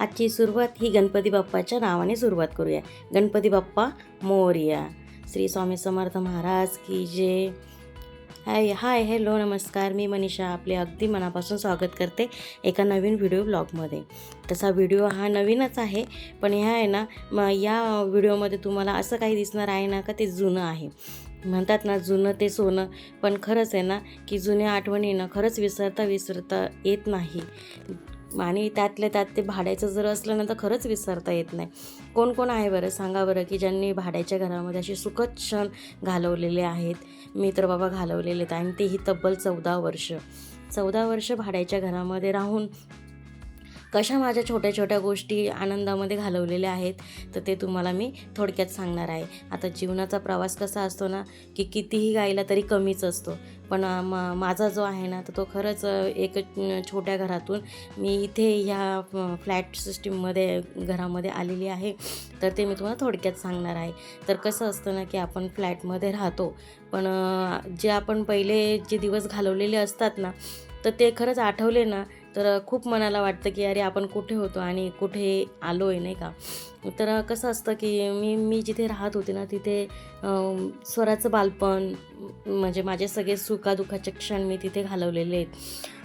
आजची सुरुवात ही गणपती बाप्पाच्या नावाने सुरुवात करूया. गणपती बाप्पा मोर्या. श्री स्वामी समर्थ महाराज की जे. हाय हाय हॅलो नमस्कार. मी मनीषा आपले अगदी मनापासून स्वागत करते एका नवीन व्हिडिओ ब्लॉगमध्ये तसा व्हिडिओ हा नवीनच आहे पण ह्या आहे ना म या व्हिडिओमध्ये तुम्हाला असं काही दिसणार आहे ना का ते जुनं आहे. म्हणतात ना जुनं ते सोनं पण खरंच आहे ना की जुन्या आठवणीनं खरंच विसरता विसरता येत नाही. आणि त्यातल्या त्यात ते भाड्याचं जर असलं ना तर खरंच विसरता येत नाही. कोण कोण आहे बरं? सांगा बरं की ज्यांनी भाड्याच्या घरामध्ये असे सुखद क्षण घालवलेले आहेत. मी तर बाबा घालवलेले आहेत आणि तेही तब्बल चौदा वर्ष. चौदा वर्ष भाड्याच्या घरामध्ये राहून कशा माझ्या छोट्या छोट्या गोष्टी आनंदामध्ये घालवलेल्या आहेत तर ते तुम्हाला मी थोडक्यात सांगणार आहे. आता जीवनाचा प्रवास कसा असतो ना की कितीही गायला तरी कमीच असतो. पण म माझा जो आहे ना तर तो खरंच एक छोट्या घरातून मी इथे ह्या फ्लॅट सिस्टीममध्ये घरामध्ये आलेली आहे तर ते मी तुम्हाला थोडक्यात सांगणार आहे. तर कसं असतं ना की आपण फ्लॅटमध्ये राहतो पण जे आपण पहिले जे दिवस घालवलेले असतात ना तर ते खरंच आठवले ना तर खूप मनाला वाटतं की अरे आपण कुठे होतो आणि कुठे आलो आहे नाही का? तर कसं असतं की मी मी जिथे राहत होते ना तिथे स्वराचं बालपण म्हणजे माझे सगळे सुखादुखाचे क्षण मी तिथे घालवलेले आहेत.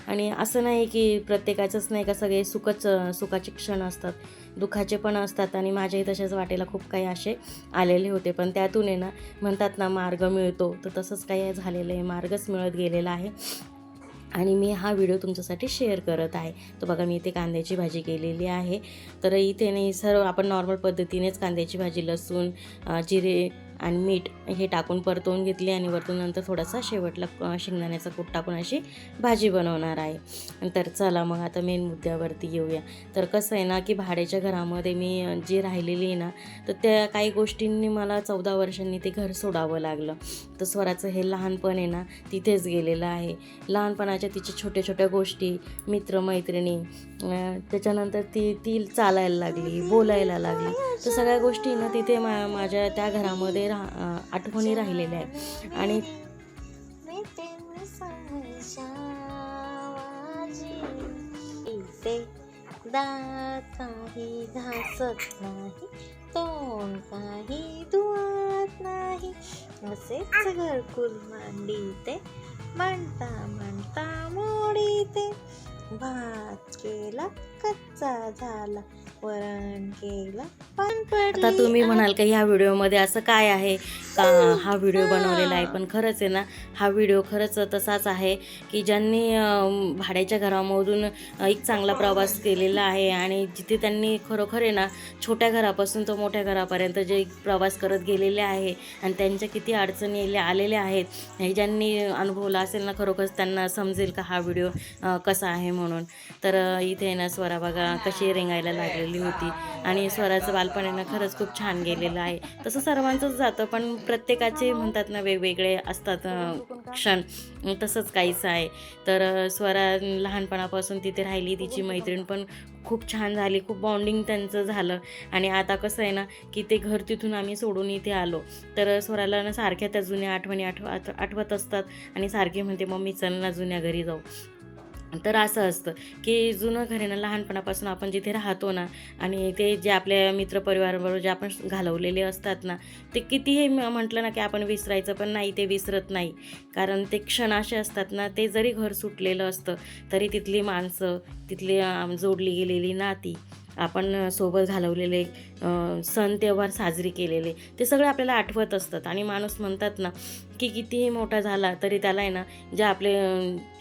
आणि असं नाही की प्रत्येकाचंच नाही का सगळे सुखच सुखाचे क्षण असतात दुःखाचे पण असतात आणि माझ्याही तशाच वाटेला खूप काही असे आलेले होते. पण त्यातून आहे ना म्हणतात ना मार्ग मिळतो. तर तसंच काही झालेलं आहे मार्गच मिळत गेलेला आहे. आणि मी हा व्हिडिओ तुमच्यासाठी शेअर करत आहे. तर बघा मी इथे कांद्याची भाजी केलेली आहे. तर इथे नाही सर्व आपण नॉर्मल पद्धतीनेच कांद्याची भाजी लसूण जिरे आणि मीठ हे टाकून परतवून घेतली आणि वरतून नंतर थोडासा शेवटला शेंगदाण्याचा कूट टाकून अशी भाजी बनवणार आहे. तर चला मग आता मेन मुद्द्यावरती येऊया. तर कसं आहे ना की भाड्याच्या घरामध्ये मी जी राहिलेली आहे ना तर त्या काही गोष्टींनी मला चौदा वर्षांनी ते घर सोडावं लागलं. तर स्वराचं हे लहानपण आहे ना तिथेच गेलेलं आहे. लहानपणाच्या तिच्या छोट्या छोट्या गोष्टी मित्रमैत्रिणी त्याच्यानंतर ती ती चालायला लागली बोलायला लागली. तर सगळ्या गोष्टी ना तिथे मा माझ्या त्या घरामध्ये रा आठवणी राहिलेल्या आहे आणि मी दात काही घासत नाही तोंड काही धुवत नाही. असेच घरकुल मांडी ते म्हणता म्हणता मोडीते. भात केला कच्चा झाला वरण केला. पण आता तुम्ही म्हणाल का ह्या व्हिडिओमध्ये असं काय आहे? का हा व्हिडिओ बनवलेला आहे? पण खरंच आहे ना हा व्हिडिओ खरंच तसाच आहे की ज्यांनी भाड्याच्या घरामधून एक चांगला प्रवास केलेला आहे आणि जिथे त्यांनी खरोखर आहे ना छोट्या घरापासून तर मोठ्या घरापर्यंत जे प्रवास करत गेलेले आहे आणि त्यांच्या किती अडचणी आलेल्या आहेत हे ज्यांनी अनुभवला असेल ना खरोखरच त्यांना समजेल का हा व्हिडिओ कसा आहे म्हणून. तर इथे ना स्वरा बघा कशी रेंगायला लागलेली होती. आणि स्वराचं बालपण आहे ना खरंच खूप छान गेलेलं आहे. तसं सर्वांचंच जातं पण प्रत्येकाचे म्हणतात ना वेगवेगळे असतात क्षण. तसंच काहीच आहे. तर स्वरा लहानपणापासून तिथे राहिली तिची मैत्रीण पण खूप छान झाली खूप बॉन्डिंग त्यांचं झालं. आणि आता कसं आहे ना की ते घर तिथून आम्ही सोडून इथे आलो. तर स्वराला ना सारख्या त्या जुन्या आठवणी आठव आठवत असतात. आणि सारखी म्हणते मम्मी चल ना जुन्या घरी जाऊ. तर असं असतं की जुनं घर आहे ना लहानपणापासून आपण जिथे राहतो ना आणि ते जे आपल्या मित्रपरिवाराबरोबर जे आपण घालवलेले असतात ना ते कितीही म- म्हटलं ना की आपण विसरायचं पण नाही ते विसरत नाही. कारण ते क्षण असे असतात ना ते जरी घर सुटलेलं असतं तरी तिथली माणसं तिथली जोडली गेलेली नाती आपण सोबत घालवलेले सण त्योहार साजरे केलेले ते सगळं आपल्याला आठवत असतात. आणि माणूस म्हणतात ना की कितीही मोठा झाला तरी त्याला आहे ना जे आपले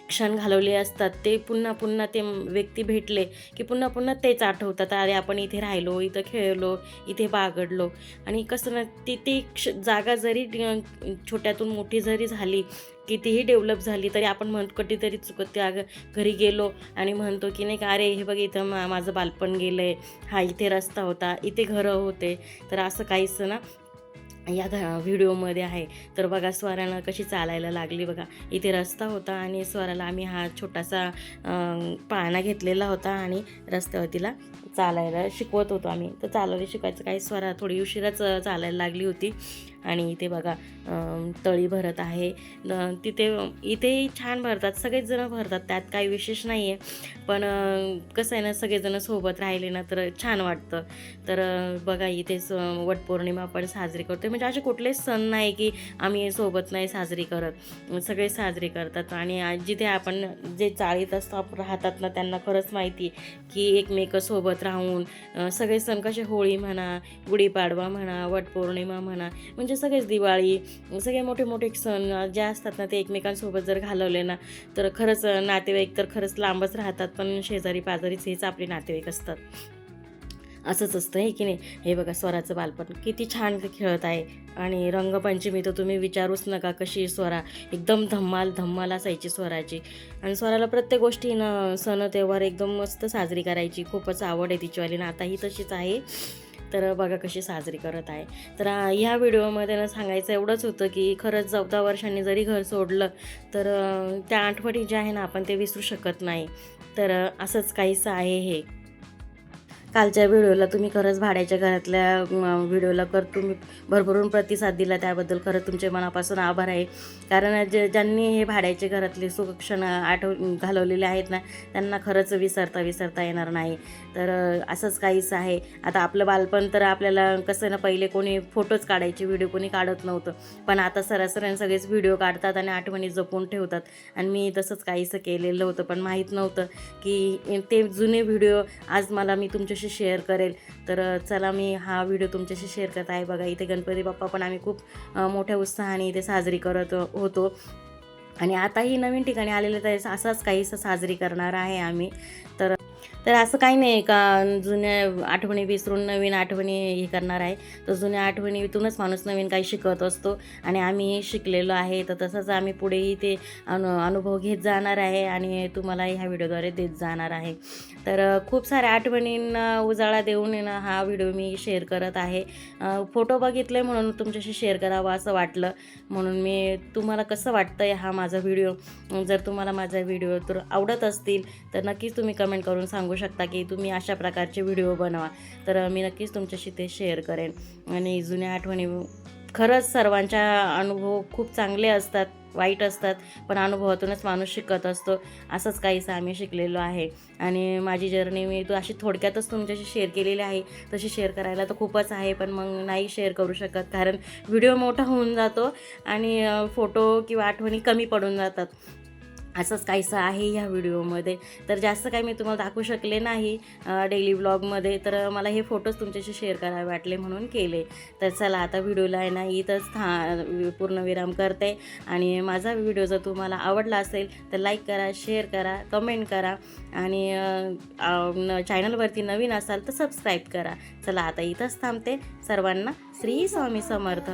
क्षण घालवले असतात. ते पुन्हा पुन्हा ते व्यक्ती भेटले की पुन्हा पुन्हा तेच आठवतात. अरे आपण इथे राहिलो इथं खेळलो इथे बागडलो. आणि कसं ना ती ती क्ष जागा जरी छोट्यातून मोठी जरी झाली कितीही डेव्हलप झाली तरी आपण म्हण कधीतरी चुकत त्या घरी गेलो आणि म्हणतो की नाही का अरे हे बघ इथं मा माझं बालपण गेलं आहे हा इथे रस्ता होता इथे घरं होते. तर असं काहीच ना या घ व्हिडिओमध्ये आहे. तर बघा स्वरानं कशी चालायला लागली बघा. इथे रस्ता होता आणि स्वराला आम्ही हा छोटासा पाळणा घेतलेला होता आणि रस्त्यावर तिला चालायला शिकवत होतो आम्ही. तर चालायला शिकायचं काही स्वरा थोडी उशिराच चालायला लागली होती. आणि इथे बघा तळी भरत आहे. न- तिथे इथेही छान भरतात. सगळेचजणं भरतात. त्यात काही विशेष नाही आहे पण कसं आहे ना सगळेजणं सोबत राहिले ना तर छान वाटतं. तर बघा इथे स वटपौर्णिमा आपण साजरी करतो म्हणजे असे कुठलेच सण नाही की आम्ही सोबत नाही साजरी करत. सगळे साजरे करतात. आणि जिथे आपण जे चाळीत असतो राहतात ना त्यांना खरंच माहिती की एकमेकासोबत राहून सगळे सण कसे होळी म्हणा गुढीपाडवा म्हणा वटपौर्णिमा म्हणा म्हणजे सगळेच दिवाळी सगळे मोठे मोठे सण जे असतात ना ते एकमेकांसोबत जर घालवले ना तर खरंच नातेवाईक तर खरंच लांबच राहतात पण शेजारी पाजारीच हेच आपले नातेवाईक असतात. असंच असतं हे की नाही? हे बघा स्वराचं बालपण. किती छान खेळत आहे. आणि रंगपंचमी तर तुम्ही विचारूच नका कशी स्वरा. एकदम धम्माल धम्माल असायची स्वराची. आणि स्वराला प्रत्येक गोष्टी सण तेव्हार एकदम मस्त साजरी करायची. खूपच आवड आहे तिचीवाली ना आताही तशीच आहे. तर बघा कशी साजरी करत आहे. तर ह्या व्हिडिओमध्ये ना सांगायचं एवढंच होतं की खरंच चौदा वर्षांनी जरी घर सोडलं तर त्या आठवणी ज्या आहे ना आपण ते विसरू शकत नाही. तर असंच काहीसं आहे हे. कालच्या व्हिडिओला तुम्ही खरंच भाड्याच्या घरातल्या व्हिडिओला कर तुम्ही भरभरून प्रतिसाद दिला त्याबद्दल खरंच तुमचे मनापासून आभार आहे. कारण जे ज्यांनी हे भाड्याचे घरातले सुक्षण आठव घालवलेले आहेत ना त्यांना खरंच विसरता विसरता येणार नाही. तर असंच काहीच आहे. आता आपलं बालपण तर आपल्याला कसं ना पहिले कोणी फोटोच काढायचे व्हिडिओ कोणी काढत नव्हतं. पण आता सरासरी सगळेच व्हिडिओ काढतात आणि आठवणी जपून ठेवतात. आणि मी तसंच काहीसं केलेलं होतं पण माहीत नव्हतं की ते जुने व्हिडिओ आज मला मी तुमच्याशी शेअर करेल. तर चला मी हा व्हिडिओ तुमच्याशी शेअर करत आहे. बघा इथे गणपती बाप्पा पण आम्ही खूप मोठ्या उत्साहाने इथे साजरी करत होतो. आणि आताही नवीन ठिकाणी आलेले तर असाच काहीसा साजरी करणार आहे आम्ही. तर तर असं काही नाही का जुन्या आठवणी विसरून नवीन आठवणी हे करणार आहे. तर जुन्या आठवणीतूनच माणूस नवीन काही शिकत असतो आणि आम्ही शिकलेलो आहे. तर तसंच आम्ही पुढेही ते अनु अनुभव घेत जाणार आहे आणि तुम्हाला ह्या व्हिडिओद्वारे देत जाणार आहे. तर खूप साऱ्या आठवणींना उजाळा देऊन ना हा व्हिडिओ मी शेअर करत आहे. फोटो बघितले म्हणून तुमच्याशी शेअर करावा असं वाटलं. म्हणून मी तुम्हाला कसं वाटतं हा माझा व्हिडिओ? जर तुम्हाला माझा व्हिडिओ तर आवडत असतील तर नक्कीच तुम्ही कमेंट करून सांगू शकता की तुम्ही अशा प्रकारचे व्हिडिओ बनवा. तर मी नक्कीच तुमच्याशी ते शेअर करेन. आणि जुन्या आठवणी खरंच सर्वांच्या अनुभव खूप चांगले असतात वाईट असतात पण अनुभवातूनच माणूस शिकत असतो. असंच काहीसं आम्ही शिकलेलो आहे. आणि माझी जर्नी मी तू अशी थोडक्यातच तुमच्याशी शेअर केलेली आहे. तशी शेअर करायला तर खूपच आहे पण मग नाही शेअर करू शकत कारण व्हिडिओ मोठा होऊन जातो आणि फोटो किंवा आठवणी कमी पडून जातात. असंच काहीसं आहे ह्या व्हिडिओमध्ये. तर जास्त काही मी तुम्हाला दाखवू शकले नाही डेली ब्लॉगमध्ये तर मला हे फोटोज तुमच्याशी शेअर करावे वाटले म्हणून केले. तर चला आता व्हिडिओला आहे ना इथंच था पूर्ण विराम करते. आणि माझा व्हिडिओ जर तुम्हाला आवडला असेल तर लाईक करा शेअर करा कमेंट करा. आणि चॅनलवरती नवीन असाल तर सबस्क्राईब करा. चला आता इथंच थांबते. सर्वांना श्री स्वामी समर्थ.